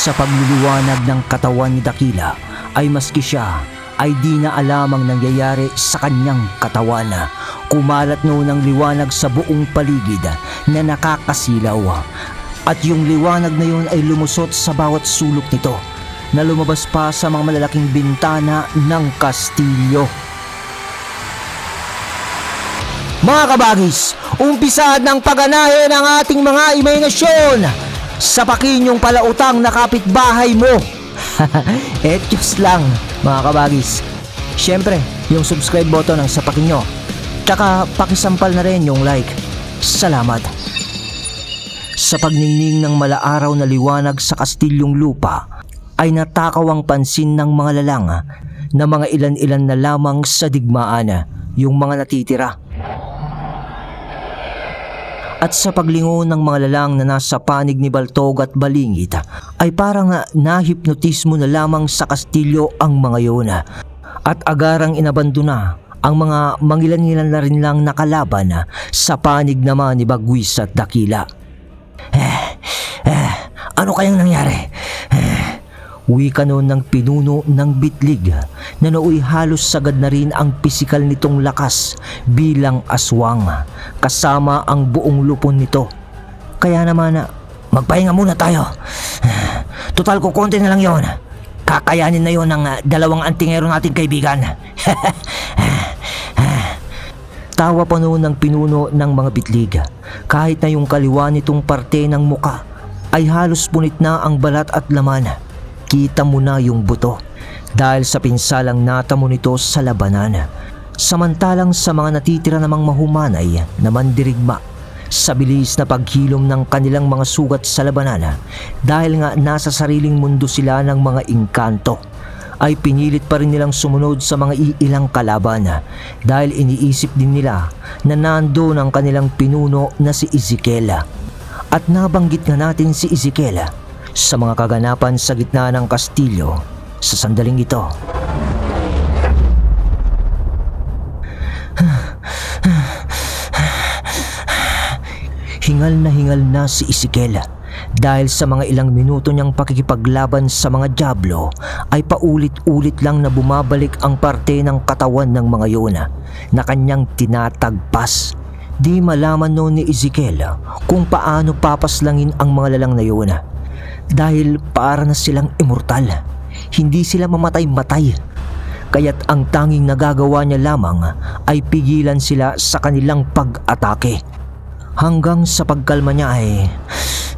Sa pagliliwanag ng katawan ni Dakila ay maski siya ay di na alam ang nangyayari sa kanyang katawan. Kumalat noon ang liwanag sa buong paligid na nakakasilaw. At yung liwanag na yun ay lumusot sa bawat sulok nito na lumabas pa sa mga malalaking bintana ng kastilyo. Mga kabagis, umpisad ng pagganahe ng ating mga imahinasyon sa pakinyong palautang na kapitbahay mo. Et Diyos lang, mga kabagis. Siyempre, yung subscribe button ang sapakin nyo. Tsaka pakisampal na rin yung like. Salamat. Sa pagningning ng malaaraw na liwanag sa kastilyong lupa, ay natakaw ang pansin ng mga lalang na mga ilan-ilan na lamang sa digmaan, yung mga natitira. At sa paglingon ng mga lalang na nasa panig ni Baltog at Balingit ay parang ah, nahipnotismo na lamang sa kastilyo ang mga yun. At agarang inabandona ang mga mangilan-ngilan na rin lang nakalaban sa panig naman ni Bagwis at Dakila. Eh, eh, ano kayang nangyari? Eh, Wika noon ng pinuno ng bitlig na nooy halos sagad na rin ang pisikal nitong lakas bilang aswang kasama ang buong lupon nito. Kaya naman magpahinga muna tayo. Total ko konti na lang yon. Kakayanin na yon ng ah, dalawang antingero nating kaibigan. Tawa pa noon ng pinuno ng mga bitlig kahit na yung kaliwa nitong parte ng muka ay halos punit na ang balat at laman kita mo na yung buto dahil sa pinsalang natamo nito sa labanan. Samantalang sa mga natitira namang mahumanay na mandirigma sa bilis na paghilom ng kanilang mga sugat sa labanan dahil nga nasa sariling mundo sila ng mga inkanto ay pinilit pa rin nilang sumunod sa mga iilang kalaban dahil iniisip din nila na nando ng kanilang pinuno na si Ezekiel. At nabanggit nga natin si Ezekiel sa mga kaganapan sa gitna ng kastilyo sa sandaling ito. Hingal na hingal na si Ezekiel dahil sa mga ilang minuto niyang pakikipaglaban sa mga Diablo ay paulit-ulit lang na bumabalik ang parte ng katawan ng mga yun na kanyang tinatagpas. Di malaman noon ni Ezekiel kung paano papaslangin ang mga lalang na yun dahil para na silang immortal. Hindi sila mamatay-matay. Kaya't ang tanging nagagawa niya lamang ay pigilan sila sa kanilang pag-atake. Hanggang sa pagkalma niya ay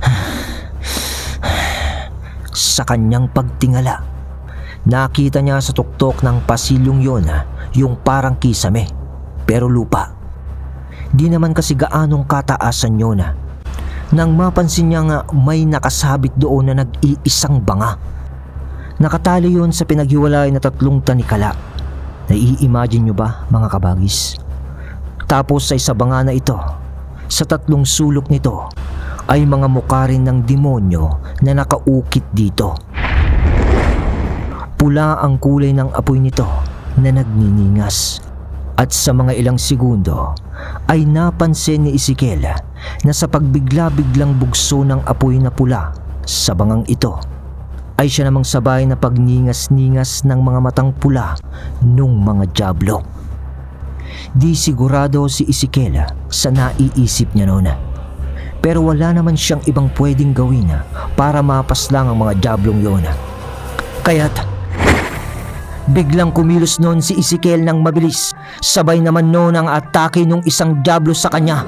sa kanyang pagtingala. Nakita niya sa tuktok ng pasilyong yon yung parang kisame pero lupa. Di naman kasi gaanong kataasan yun nang mapansin niya nga may nakasabit doon na nag-iisang banga. Nakatali yon sa pinaghiwalay na tatlong tanikala. Nai-imagine nyo ba mga kabagis? Tapos sa isa banga na ito, sa tatlong sulok nito ay mga mukha rin ng demonyo na nakaukit dito. Pula ang kulay ng apoy nito na nagniningas. At sa mga ilang segundo ay napansin ni Ezekiel na sa pagbigla-biglang bugso ng apoy na pula sa bangang ito ay siya namang sabay na pagningas-ningas ng mga matang pula nung mga jablo. Di sigurado si Ezekiel sa naiisip niya noon. Pero wala naman siyang ibang pwedeng gawin para mapas lang ang mga jablong yon. Kaya't Biglang kumilos noon si Ezekiel ng mabilis. Sabay naman noon ang atake ng isang diablo sa kanya.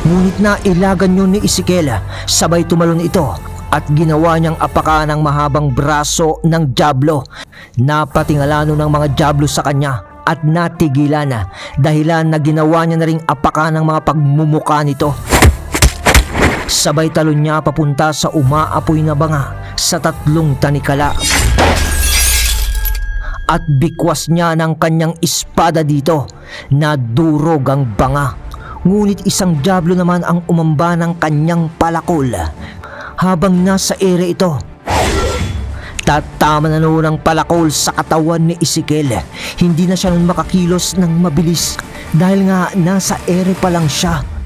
Ngunit na ilagan yun ni Ezekiel. Sabay tumalon ito at ginawa niyang apaka ng mahabang braso ng diablo. Napatingalano ng mga diablo sa kanya at natigilan na dahilan na ginawa niya na ring apaka ng mga pagmumuka nito. Sabay talon niya papunta sa umaapoy na banga sa tatlong tanikala at bikwas niya ng kanyang espada dito na durog ang banga. Ngunit isang diablo naman ang umamba ng kanyang palakol habang nasa ere ito. Tatama na noon ang palakol sa katawan ni Ezekiel. Hindi na siya nun makakilos ng mabilis dahil nga nasa ere pa lang siya.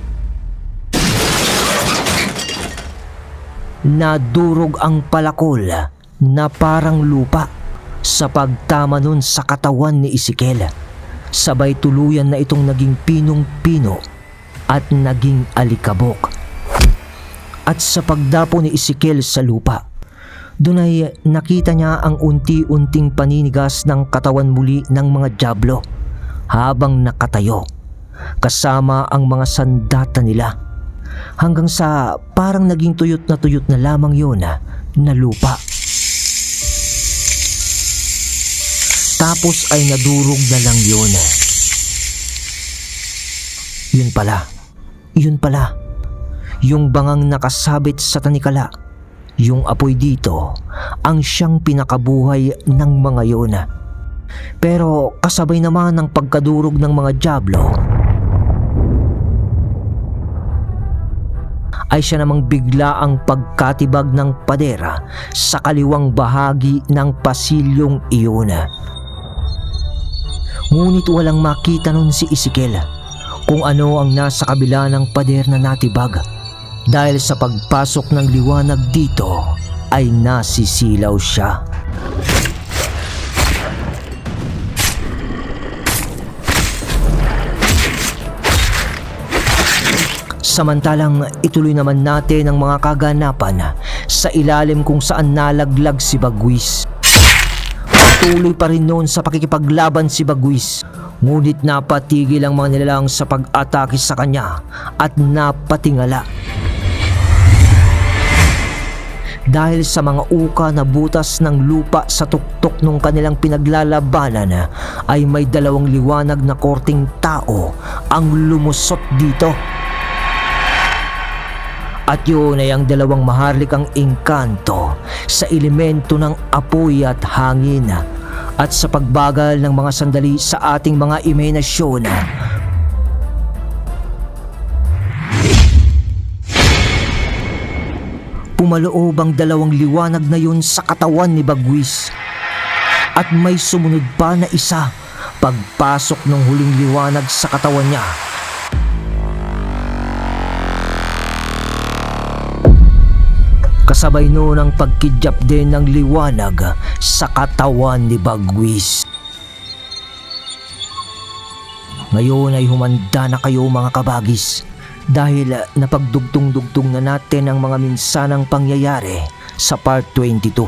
nadurog ang palakol na parang lupa sa pagtama nun sa katawan ni Ezekiel. Sabay tuluyan na itong naging pinong-pino at naging alikabok. At sa pagdapo ni Ezekiel sa lupa, doon ay nakita niya ang unti-unting paninigas ng katawan muli ng mga jablo habang nakatayo kasama ang mga sandata nila hanggang sa parang naging tuyot na tuyot na lamang yun na, na lupa. Tapos ay nadurog na lang yun. Yun pala. Yun pala. Yung bangang nakasabit sa tanikala. Yung apoy dito ang siyang pinakabuhay ng mga yun. Pero kasabay naman ng pagkadurog ng mga jablo ay siya namang bigla ang pagkatibag ng padera sa kaliwang bahagi ng pasilyong iyon. Ngunit walang makita nun si Ezekiel kung ano ang nasa kabila ng pader na natibag dahil sa pagpasok ng liwanag dito ay nasisilaw siya. Samantalang ituloy naman natin ang mga kaganapan sa ilalim kung saan nalaglag si Bagwis. Patuloy pa rin noon sa pakikipaglaban si Bagwis. Ngunit napatigil ang mga nilalang sa pag-atake sa kanya at napatingala. Dahil sa mga uka na butas ng lupa sa tuktok nung kanilang pinaglalabanan ay may dalawang liwanag na korting tao ang lumusot dito. At yun ay ang dalawang maharlikang engkanto sa elemento ng apoy at hangin at sa pagbagal ng mga sandali sa ating mga imahinasyon. Pumaloob ang dalawang liwanag na yun sa katawan ni Bagwis. At may sumunod pa na isa pagpasok ng huling liwanag sa katawan niya Kasabay noon ang pagkidyap din ng liwanag sa katawan ni Bagwis. Ngayon ay humanda na kayo mga kabagis dahil napagdugtong-dugtong na natin ang mga minsanang pangyayari sa part 22.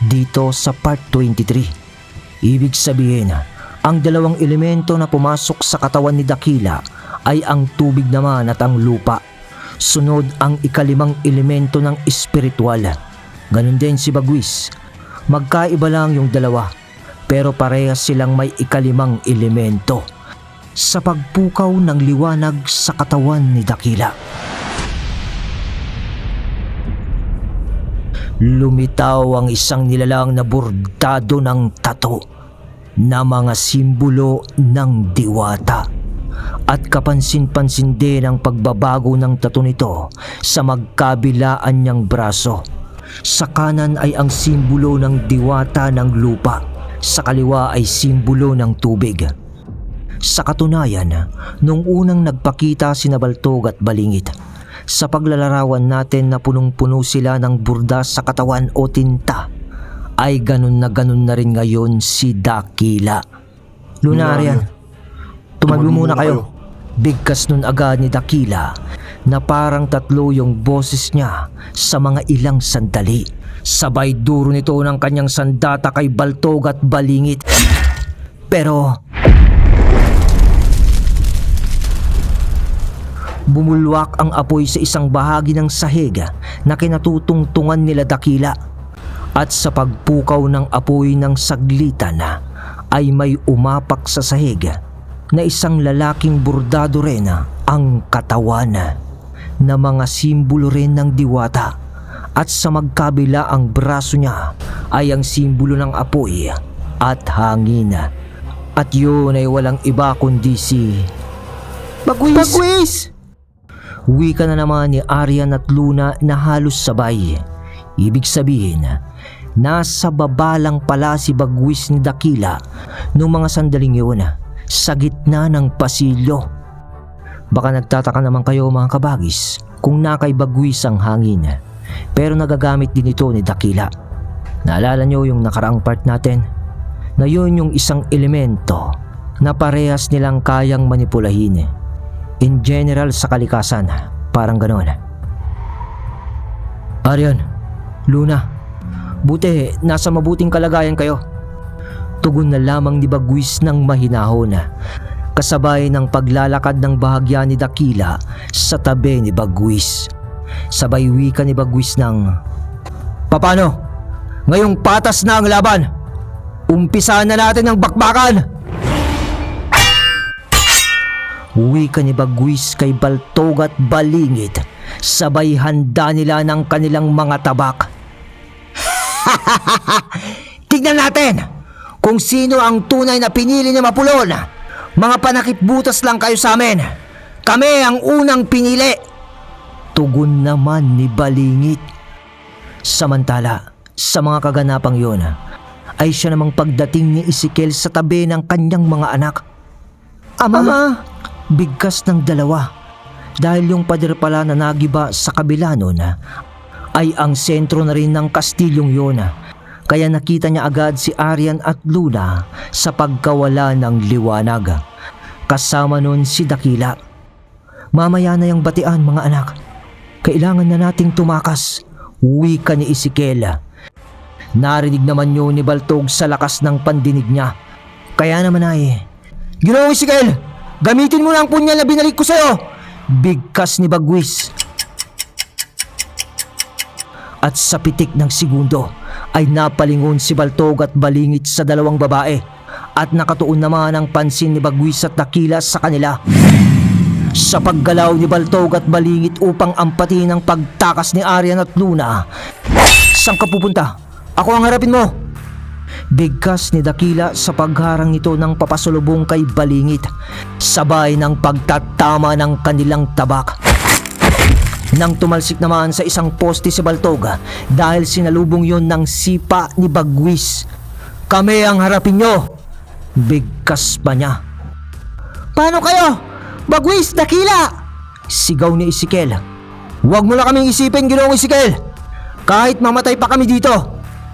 Dito sa part 23. Ibig sabihin, ang dalawang elemento na pumasok sa katawan ni Dakila ay ang tubig naman at ang lupa. Sunod ang ikalimang elemento ng espiritual. Ganon din si Bagwis. Magkaiba lang yung dalawa, pero parehas silang may ikalimang elemento sa pagpukaw ng liwanag sa katawan ni Dakila. Lumitaw ang isang nilalang na bordado ng tato na mga simbolo ng diwata at kapansin-pansin din ang pagbabago ng tato nito sa magkabilaan niyang braso. Sa kanan ay ang simbolo ng diwata ng lupa, sa kaliwa ay simbolo ng tubig. Sa katunayan, nung unang nagpakita si Nabaltog at Balingit, sa paglalarawan natin na punong-puno sila ng burda sa katawan o tinta, ay ganun na ganun na rin ngayon si Dakila. Lunarian, tumabi muna kayo. Bigkas nun agad ni Dakila na parang tatlo yung boses niya sa mga ilang sandali. Sabay duro nito ng kanyang sandata kay Baltog at Balingit. Pero Bumulwak ang apoy sa isang bahagi ng sahig na kinatutungtungan nila Dakila. At sa pagpukaw ng apoy ng saglitan ay may umapak sa sahig na isang lalaking burdado rin ang katawan na mga simbolo rin ng diwata at sa magkabila ang braso niya ay ang simbolo ng apoy at hangin. At yun ay walang iba kundi si... Bagwis! Bagwis! Wika na naman ni Aryan at Luna na halos sabay. Ibig sabihin, nasa baba lang pala si Bagwis ni Dakila noong mga sandaling yun sa gitna ng pasilyo. Baka nagtataka naman kayo mga kabagis kung nakay Bagwis ang hangin. pero nagagamit din ito ni Dakila. Naalala nyo yung nakaraang part natin? Na yun yung isang elemento na parehas nilang kayang manipulahin. In general sa kalikasan, parang ganoon. Aryan, Luna, buti nasa mabuting kalagayan kayo. Tugon na lamang ni Bagwis ng mahinahon kasabay ng paglalakad ng bahagya ni Dakila sa tabi ni Bagwis. Sabay wika ni Bagwis ng Papano? Ngayong patas na ang laban. Umpisahan na natin ang bakbakan. Wika ni Bagwis kay Baltog at Balingit. Sabay handa nila ng kanilang mga tabak. Tignan natin kung sino ang tunay na pinili ni Mapulon. Mga panakip-butas lang kayo sa amin. Kami ang unang pinili. Tugon naman ni Balingit. Samantala, sa mga kaganapang yun, ay siya namang pagdating ni Ezekiel sa tabi ng kanyang mga anak. Ama, bigkas ng dalawa. Dahil yung pader pala na nagiba sa kabila nun, ay ang sentro na rin ng kastilyong yun. Kaya nakita niya agad si Arian at Luna sa pagkawala ng liwanag. Kasama nun si Dakila. Mamaya na yung batian mga anak. Kailangan na nating tumakas. Wika ni Ezekiel. Narinig naman yun ni Baltog sa lakas ng pandinig niya. Kaya naman ay, Ginoong Ezekiel, gamitin mo na ang punyal na binalik ko sa'yo. Bigkas ni Bagwis. At sa pitik ng segundo ay napalingon si Baltog at balingit sa dalawang babae at nakatuon naman ang pansin ni Bagwis at Dakila sa kanila. Sa paggalaw ni Baltog at balingit upang ampatin ang pagtakas ni Aryan at Luna. Saan ka pupunta? Ako ang harapin mo! Bigkas ni Dakila sa pagharang nito ng papasulubong kay Balingit, sabay ng pagtatama ng kanilang tabak. Nang tumalsik naman sa isang poste si Baltoga dahil sinalubong yon ng sipa ni Bagwis. Kami ang harapin nyo! Bigkas pa niya. Paano kayo? Bagwis, Dakila! Sigaw ni Ezekiel. Huwag mo na kaming isipin, ginoong Ezekiel! Kahit mamatay pa kami dito,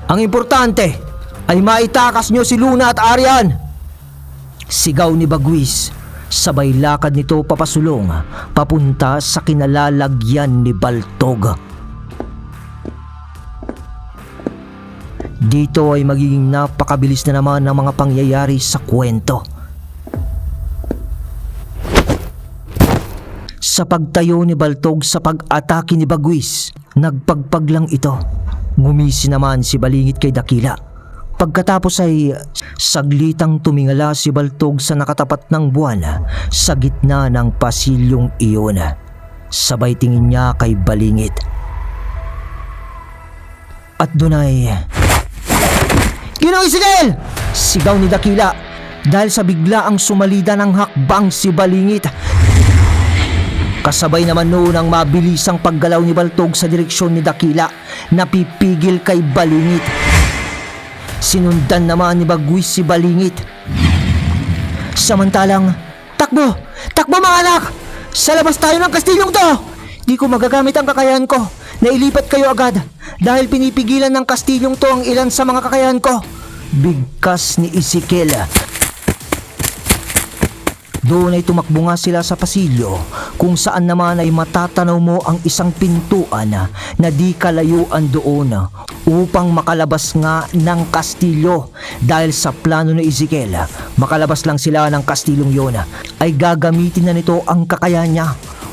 ang importante ay maitakas nyo si Luna at Arian. Sigaw ni Bagwis. Sabay lakad nito papasulong papunta sa kinalalagyan ni Baltog. Dito ay magiging napakabilis na naman ang mga pangyayari sa kwento. Sa pagtayo ni Baltog sa pag-atake ni Bagwis, nagpagpag lang ito. Ngumisi naman si Balingit kay Dakila. Pagkatapos ay saglitang tumingala si Baltog sa nakatapat ng buwan sa gitna ng pasilyong iyon. Sabay tingin niya kay Balingit. At doon ay... Ginoong Isigel! Sigaw ni Dakila dahil sa bigla ang sumalida ng hakbang si Balingit. Kasabay naman noon ang mabilisang paggalaw ni Baltog sa direksyon ni Dakila na pipigil kay Balingit. Sinundan naman ni Bagwis si Balingit. Samantalang, takbo! Takbo mga anak! Sa labas tayo ng kastilyong to! Di ko magagamit ang kakayahan ko na ilipat kayo agad dahil pinipigilan ng kastilyong to ang ilan sa mga kakayahan ko. Bigkas ni Ezekiel. Doon ay tumakbo nga sila sa pasilyo kung saan naman ay matatanaw mo ang isang pintuan na di kalayuan doon upang makalabas nga ng kastilyo. Dahil sa plano ni Ezekiel makalabas lang sila ng kastilyong yon ay gagamitin na nito ang kakayahan niya.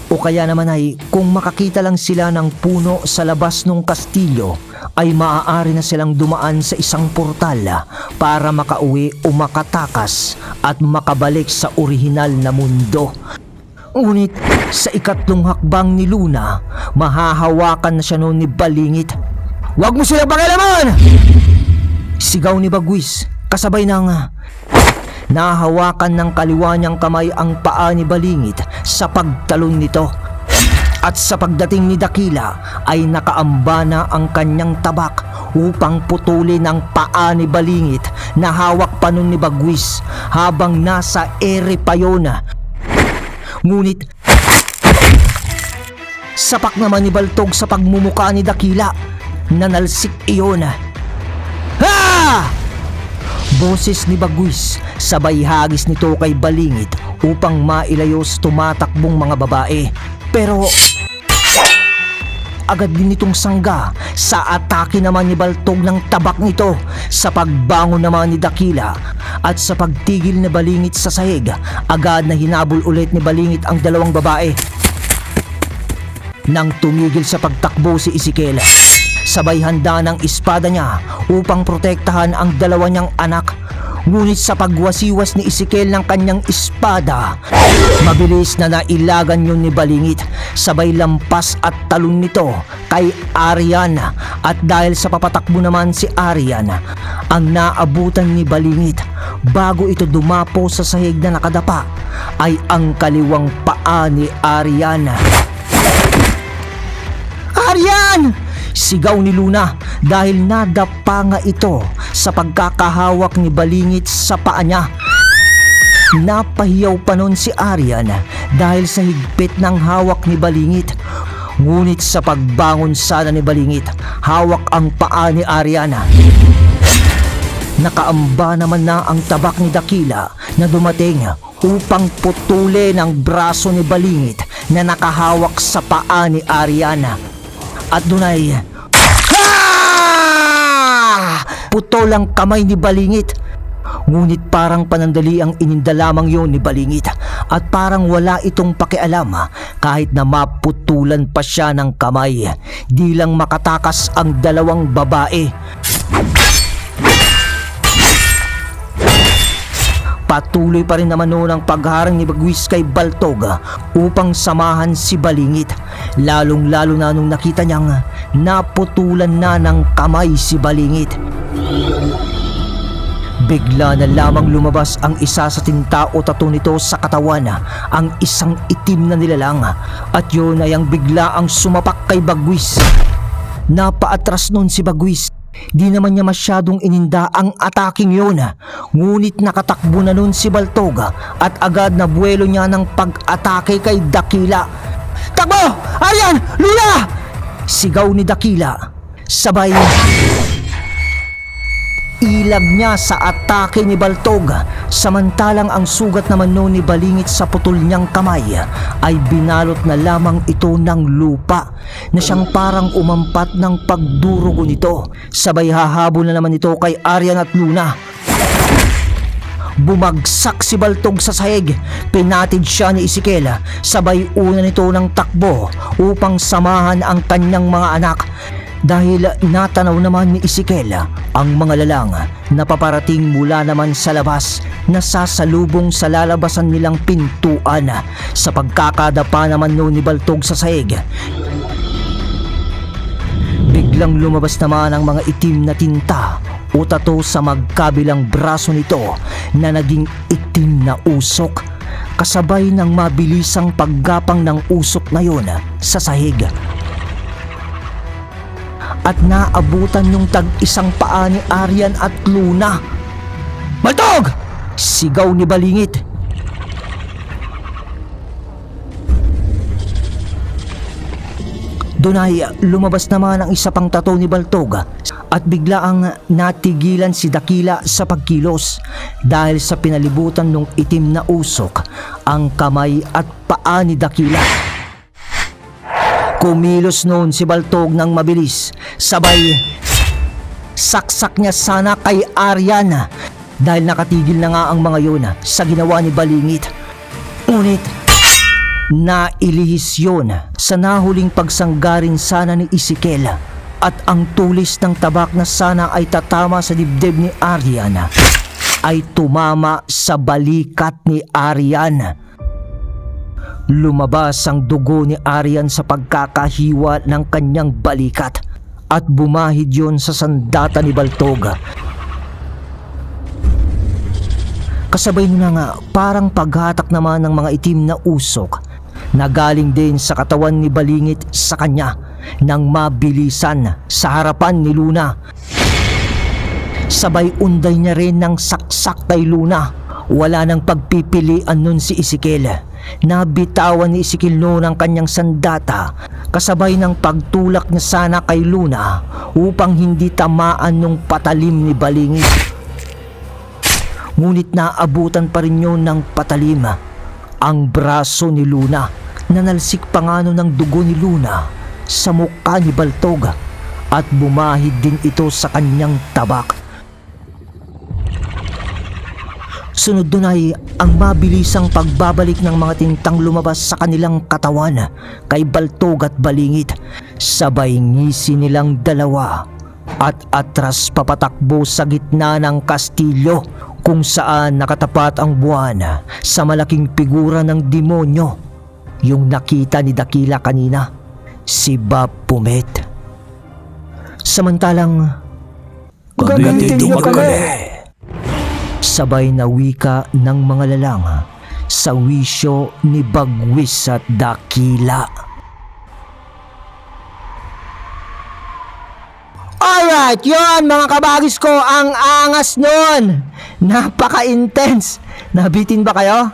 O kaya naman ay kung makakita lang sila ng puno sa labas ng kastilyo ay maaari na silang dumaan sa isang portal para makauwi o makatakas at makabalik sa orihinal na mundo. Ngunit sa ikatlong hakbang ni Luna, mahahawakan na siya noon ni Balingit. Huwag mo sila pakialaman! Sigaw ni Bagwis, kasabay ng nahawakan ng kaliwa niyang kamay ang paa ni Balingit sa pagtalon nito. At sa pagdating ni Dakila ay nakaamba na ang kanyang tabak upang putulin ang paa ni Balingit na hawak pa nun ni Bagwis habang nasa ere pa yun. Ngunit Sapak naman ni Baltog sa pagmumuka ni Dakila. Nanalsik iyon. Ha! Boses ni Bagwis, sabay hagis nito kay Balingit upang mailayo sa tumatakbong mga babae. Pero agad din itong sangga sa atake naman ni Baltog ng tabak nito sa pagbangon naman ni Dakila at sa pagtigil ni Balingit sa sahig agad na hinabol ulit ni Balingit ang dalawang babae. Nang tumigil sa pagtakbo si Isikela sabay handa ng espada niya upang protektahan ang dalawa niyang anak Ngunit sa pagwasiwas ni Isikel ng kanyang espada, mabilis na nailagan yun ni Balingit sabay lampas at talon nito kay Arian at dahil sa papatakbo naman si Arian, ang naabutan ni Balingit bago ito dumapo sa sahig na nakadapa ay ang kaliwang paa ni Arian. Sigaw ni Luna dahil nadapa nga ito sa pagkakahawak ni Balingit sa paa niya. Napahiyaw pa nun si Arian dahil sa higpit ng hawak ni Balingit. Ngunit sa pagbangon sana ni Balingit, hawak ang paa ni Ariana. Nakaamba naman na ang tabak ni Dakila na dumating upang putulin ang braso ni Balingit na nakahawak sa paa ni Ariana. At dunay Ha! Putol ang kamay ni Balingit. Ngunit parang panandali ang ininda lamang yon ni Balingit at parang wala itong pakialam kahit na maputulan pa siya ng kamay. Di lang makatakas ang dalawang babae. Patuloy pa rin naman noon ang pagharang ni Bagwis kay Baltog upang samahan si Balingit. Lalong lalo na nung nakita niyang naputulan na ng kamay si Balingit. Bigla na lamang lumabas ang isa sa tinta o tato nito sa katawan, ang isang itim na nilalang at yun ay ang bigla ang sumapak kay Bagwis. Napaatras nun si Bagwis. Di naman niya masyadong ininda ang ataking yun. Ngunit nakatakbo na nun si Baltoga at agad na buwelo niya ng pag-atake kay Dakila. Takbo! Aryan! Lula! Sigaw ni Dakila. Sabay ilag niya sa atake ni Baltog samantalang ang sugat naman noon ni Balingit sa putol niyang kamay ay binalot na lamang ito ng lupa na siyang parang umampat ng pagdurugo nito sabay hahabol na naman ito kay Aryan at Luna Bumagsak si Baltog sa sahig. Pinatid siya ni Isikela. Sabay una nito ng takbo upang samahan ang kanyang mga anak. Dahil natanaw naman ni Isikela ang mga lalang na paparating mula naman sa labas na sasalubong sa lalabasan nilang pintuan sa pagkakadapa naman noon ni Baltog sa sahig. Biglang lumabas naman ang mga itim na tinta o tato sa magkabilang braso nito na naging itim na usok kasabay ng mabilisang paggapang ng usok na yon sa sahig. At naabutan yung tag isang paa ni Aryan at Luna. Maltog! Sigaw ni Balingit. Doon ay lumabas naman ang isa pang tato ni Baltog at bigla ang natigilan si Dakila sa pagkilos dahil sa pinalibutan ng itim na usok ang kamay at paa ni Dakila. Kumilos noon si Baltog ng mabilis sabay saksak niya sana kay Ariana dahil nakatigil na nga ang mga yun sa ginawa ni Balingit. Ngunit nailihis yun sa nahuling pagsanggarin sana ni Isikel at ang tulis ng tabak na sana ay tatama sa dibdib ni Ariana ay tumama sa balikat ni Ariana. Lumabas ang dugo ni Arian sa pagkakahiwa ng kanyang balikat at bumahid yon sa sandata ni Baltoga. Kasabay na nga parang paghatak naman ng mga itim na usok na galing din sa katawan ni Balingit sa kanya nang mabilisan sa harapan ni Luna. Sabay unday niya rin ng saksak kay Luna. Wala nang pagpipilian nun si Isikel nabitawan ni Ezekiel noon ang kanyang sandata kasabay ng pagtulak niya sana kay Luna upang hindi tamaan ng patalim ni Balingit. Ngunit naabutan pa rin yun ng patalim ang braso ni Luna. Nanalsik pa nga ng dugo ni Luna sa mukha ni Baltog at bumahid din ito sa kanyang tabak. Sunod doon ay ang mabilisang pagbabalik ng mga tintang lumabas sa kanilang katawan kay Baltog at Balingit. Sabay ngisi nilang dalawa at atras papatakbo sa gitna ng kastilyo kung saan nakatapat ang buwan sa malaking figura ng demonyo. Yung nakita ni Dakila kanina, si Bob Pumet. Samantalang, Gamitin niyo kami. Sabay na wika ng mga lalang sa wisyo ni Bagwis at Dakila. Alright, yon mga kabagis ko, ang angas nun! Napaka-intense! Nabitin ba kayo?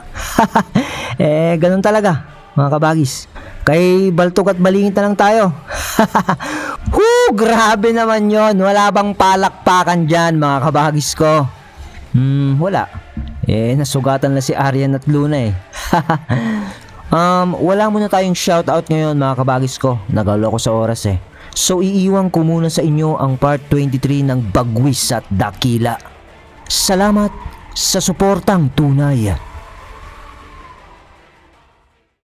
eh, ganun talaga, mga kabagis. Kay Baltok at Balingit na lang tayo. Hoo, grabe naman yon. Wala bang palakpakan dyan, mga kabagis ko? Hmm, wala. Eh, nasugatan na si Aryan at Luna eh. um, wala muna tayong shoutout ngayon mga kabagis ko. Nagalo ko sa oras eh. So iiwan ko muna sa inyo ang part 23 ng Bagwis at Dakila. Salamat sa suportang tunay.